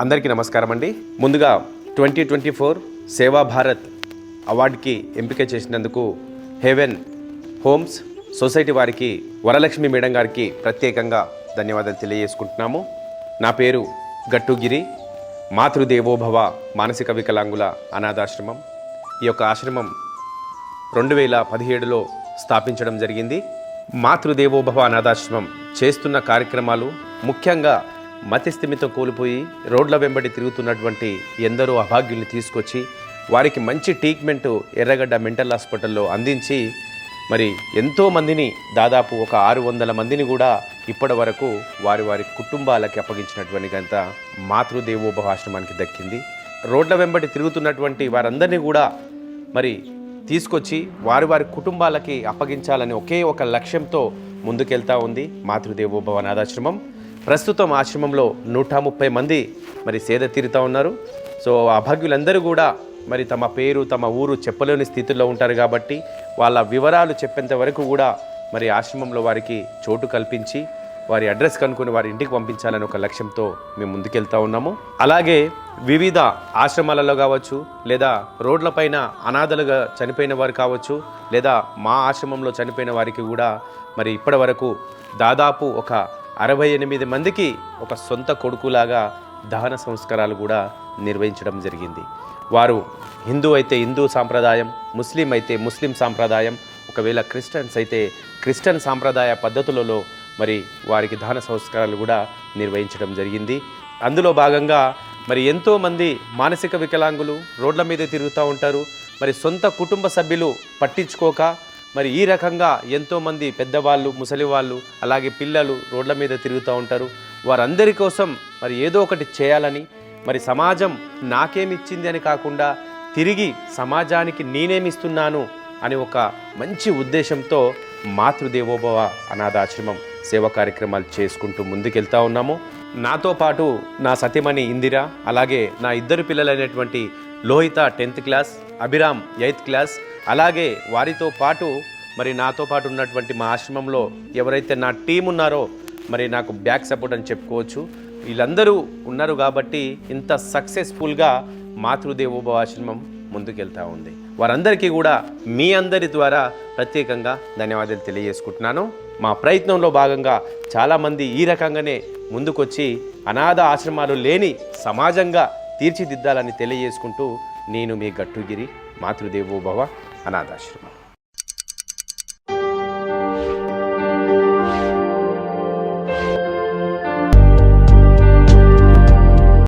అందరికీ నమస్కారం అండి. ముందుగా ట్వంటీ ట్వంటీ ఫోర్ సేవా భారత్ అవార్డుకి ఎంపిక చేసినందుకు హెవెన్ హోమ్స్ సొసైటీ వారికి వరలక్ష్మి మేడం గారికి ప్రత్యేకంగా ధన్యవాదాలు తెలియజేసుకుంటున్నాము. నా పేరు గట్టుగిరి. మాతృదేవోభవ మానసిక వికలాంగుల అనాథాశ్రమం. ఈ యొక్క ఆశ్రమం రెండు వేల పదిహేడులో స్థాపించడం జరిగింది. మాతృదేవోభవ అనాథాశ్రమం చేస్తున్న కార్యక్రమాలు ముఖ్యంగా మతిస్థిమితం కోల్పోయి రోడ్ల వెంబడి తిరుగుతున్నటువంటి ఎందరో అభాగ్యుల్ని తీసుకొచ్చి వారికి మంచి ట్రీట్మెంట్ ఎర్రగడ్డ మెంటల్ హాస్పిటల్లో అందించి మరి ఎంతో మందిని దాదాపు ఒక ఆరు వందల మందిని కూడా ఇప్పటి వరకు వారి వారి కుటుంబాలకి అప్పగించినటువంటి గంత మాతృదేవోభవ ఆశ్రమానికి దక్కింది. రోడ్ల వెంబడి తిరుగుతున్నటువంటి వారందరినీ కూడా మరి తీసుకొచ్చి వారి వారి కుటుంబాలకి అప్పగించాలని ఒకే ఒక లక్ష్యంతో ముందుకెళ్తా ఉంది మాతృదేవోభవ అనాథాశ్రమం. ప్రస్తుతం ఆశ్రమంలో నూట ముప్పై మంది మరి సేద తీరుతూ ఉన్నారు. సో అభాగ్యులందరూ కూడా మరి తమ పేరు తమ ఊరు చెప్పలేని స్థితిలో ఉంటారు కాబట్టి వాళ్ళ వివరాలు చెప్పేంత వరకు కూడా మరి ఆశ్రమంలో వారికి చోటు కల్పించి వారి అడ్రస్ కనుక్కొని వారి ఇంటికి పంపించాలని ఒక లక్ష్యంతో మేము ముందుకెళ్తా ఉన్నాము. అలాగే వివిధ ఆశ్రమాలలో కావచ్చు లేదా రోడ్లపైన అనాథలుగా చనిపోయిన వారు కావచ్చు లేదా మా ఆశ్రమంలో చనిపోయిన వారికి కూడా మరి ఇప్పటి వరకు దాదాపు ఒక అరవై ఎనిమిది మందికి ఒక సొంత కొడుకులాగా దహన సంస్కారాలు కూడా నిర్వహించడం జరిగింది. వారు హిందూ అయితే హిందూ సాంప్రదాయం ముస్లిం అయితే ముస్లిం సాంప్రదాయం ఒకవేళ క్రిస్టియన్స్ అయితే క్రిస్టియన్ సాంప్రదాయ పద్ధతులలో మరి వారికి దహన సంస్కారాలు కూడా నిర్వహించడం జరిగింది. అందులో భాగంగా మరి ఎంతోమంది మానసిక వికలాంగులు రోడ్ల మీద తిరుగుతూ ఉంటారు. మరి సొంత కుటుంబ సభ్యులు పట్టించుకోక మరి ఈ రకంగా ఎంతోమంది పెద్దవాళ్ళు ముసలి వాళ్ళు అలాగే పిల్లలు రోడ్ల మీద తిరుగుతూ ఉంటారు. వారందరి కోసం మరి ఏదో ఒకటి చేయాలని మరి సమాజం నాకేమిచ్చింది అని కాకుండా తిరిగి సమాజానికి నేనేమిస్తున్నాను అని ఒక మంచి ఉద్దేశంతో మాతృదేవోభవ అనాథాశ్రమం సేవ కార్యక్రమాలు చేసుకుంటూ ముందుకెళ్తా ఉన్నాము. నాతో పాటు నా సతీమణి ఇందిర అలాగే నా ఇద్దరు పిల్లలైనటువంటి Lohitha tenth class Abhiram eighth class అలాగే వారితో పాటు మరి నాతో పాటు ఉన్నటువంటి మా ఆశ్రమంలో ఎవరైతే నా టీం ఉన్నారో మరి నాకు బ్యాక్ సపోర్ట్ అని చెప్పుకోవచ్చు. వీళ్ళందరూ ఉన్నారు కాబట్టి ఇంత సక్సెస్ఫుల్గా మాతృదేవోభవ ఆశ్రమం ముందుకెళ్తా ఉంది. వారందరికీ కూడా మీ అందరి ద్వారా ప్రత్యేకంగా ధన్యవాదాలు తెలియజేసుకుంటున్నాను. మా ప్రయత్నంలో భాగంగా చాలామంది ఈ రకంగానే ముందుకొచ్చి అనాథ ఆశ్రమాలు లేని సమాజంగా తీర్చిదిద్దాలని తెలియజేసుకుంటూ నేను మీ గట్టుగిరి మాతృదేవోభవ అనాథాశ్రమం.